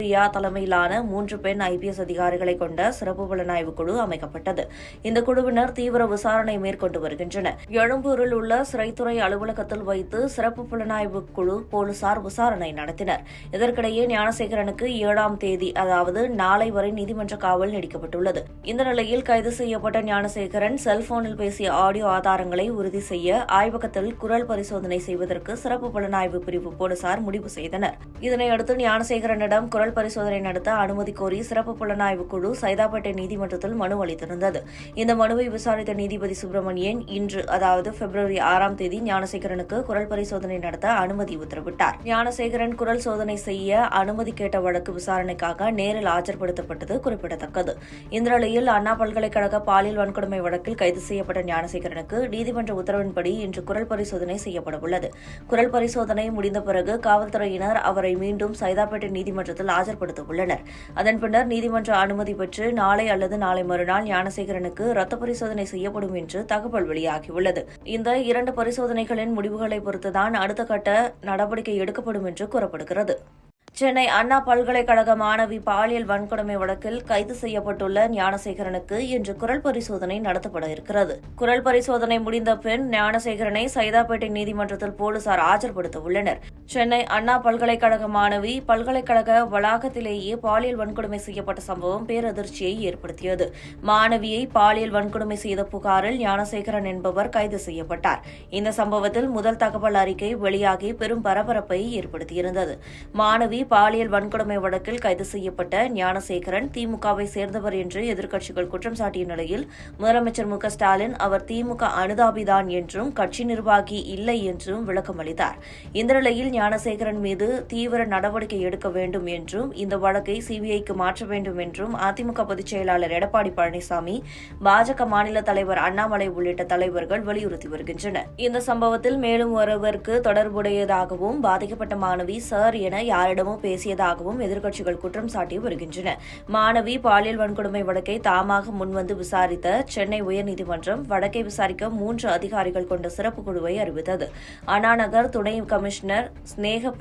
பிரியா தலைமையிலான மூன்று பெண் ஐபிஎஸ் அதிகாரிகளை கொண்ட சிறப்பு புலனாய்வு குழு அமைக்கப்பட்டது. இந்த குழுவினர் தீவிர விசாரணை மேற்கொண்டு வருகின்றனர். எழும்பூரில் உள்ள சிறைத்துறை அலுவலகத்தில் வைத்து சிறப்பு புலனாய்வு குழு போலீசார் விசாரணை நடத்தினர். இதற்கிடையே ஞானசேகரனுக்கு ஏழாம் தேதி அதாவது நாளை வரை நீதிமன்ற காவல் நீடிக்கப்பட்டுள்ளது. இந்த நிலையில் கைது செய்யப்பட்ட ஞானசேகரன் செல்போனில் பேசிய ஆடியோ ஆதாரங்களை உறுதி செய்ய ஆய்வகத்தில் குரல் பரிசோதனை செய்வதற்கு சிறப்பு புலனாய்வு பிரிவு போலீசார் முடிவு செய்தனர். இதனையடுத்து ஞானசேகரனிடம் குரல் பரிசோதனை நடத்த அனுமதி கோரி சிறப்பு புலனாய்வு குழு சைதாப்பேட்டை நீதிமன்றத்தில் மனு அளித்திருந்தது. இந்த மனுவை விசாரித்த நீதிபதி சுப்பிரமணியன் இன்று அதாவது பிப்ரவரி ஆறாம் தேதி ஞானசேகரனுக்கு குரல் பரிசோதனை நடத்த அனுமதி உத்தரவிட்டார். ஞானசேகரன் குரல் சோதனை செய்ய அனுமதி கேட்ட வழக்கு விசாரணைக்காக நேரில் ஆஜர்படுத்தப்பட்டது குறிப்பிடத்தக்கது. இந்த நிலையில் அண்ணா பல்கலைக்கழக பாலியல் வன்கொடுமை வழக்கில் கைது செய்யப்பட்ட ஞானசேகரனுக்கு நீதிமன்ற உத்தரவின்படி இன்று குரல் பரிசோதனை செய்யப்பட உள்ளது குரல் பரிசோதனை முடிந்த பிறகு காவல்துறையினர் அவரை மீண்டும் சைதாப்பேட்டை நீதிமன்றத்தில் ஆஜர்படுத்த உள்ளனர் அதன் பின்னர் நீதிமன்ற அனுமதி பெற்று நாளை அல்லது நாளை மறுநாள் ஞானசேகரனுக்கு ரத்த பரிசோதனை செய்யப்படும் என்று தகவல் வெளியாகியுள்ளது. இந்த இரண்டு பரிசோதனைகளின் முடிவுகளை பொறுத்துதான் அடுத்த கட்ட நடவடிக்கை எடுக்கப்படும் என்று கூறப்படுகிறது. சென்னை அண்ணா பல்கலைக்கழக மாணவி பாலியல் வன்கொடுமை வழக்கில் கைது செய்யப்பட்டுள்ள ஞானசேகரனுக்கு இன்று குரல் பரிசோதனை நடத்தப்பட இருக்கிறது. குரல் பரிசோதனை முடிந்த பின் ஞானசேகரனை சைதாப்பேட்டை நீதிமன்றத்தில் போலீசார் ஆஜர்படுத்த உள்ளனர் சென்னை அண்ணா பல்கலைக்கழக மாணவி பல்கலைக்கழக வளாகத்திலேயே பாலியல் வன்கொடுமை செய்யப்பட்ட சம்பவம் பேரதிர்ச்சியை ஏற்படுத்தியது. மாணவியை பாலியல் வன்கொடுமை செய்த புகாரில் ஞானசேகரன் என்பவர் கைது செய்யப்பட்டார். இந்த சம்பவத்தில் முதல் தகவல் அறிக்கை வெளியாகி பெரும் பரபரப்பை ஏற்படுத்தியிருந்தது. மாணவி பாலியல் வன்கொடுமை வழக்கில் கைது செய்யப்பட்ட ஞானசேகரன் திமுகவை சேர்ந்தவர் என்று எதிர்க்கட்சிகள் குற்றம் சாட்டிய நிலையில் முதலமைச்சர் மு ஸ்டாலின் அவர் திமுக அனுதாபிதான் என்றும் கட்சி நிர்வாகி இல்லை என்றும் விளக்கம் அளித்தார். இந்த நிலையில் ஞானசேகரன் மீது தீவிர நடவடிக்கை எடுக்க வேண்டும் என்றும் இந்த வழக்கை சிபிஐக்கு மாற்ற வேண்டும் என்றும் அதிமுக பொதுச் செயலாளர் எடப்பாடி பழனிசாமி பாஜக மாநில தலைவர் அண்ணாமலை உள்ளிட்ட தலைவர்கள் வலியுறுத்தி வருகின்றனர். இந்த சம்பவத்தில் மேலும் ஒருவருக்கு தொடர்புடையதாகவும் பாதிக்கப்பட்ட மாணவி சார் என யாரிடமோ பேசியதாகவும் எதிர்க்கட்சிகள் குற்றம் சாட்டி வருகின்றன. மாணவி பாலியல் வன்கொடுமை வழக்கை தாமாக முன்வந்து விசாரித்த சென்னை உயர்நீதிமன்றம் வழக்கை விசாரிக்க மூன்று அதிகாரிகள் கொண்ட சிறப்பு குழுவை அறிவித்தது. அண்ணாநகர் துணை கமிஷனர் ஸ்னேக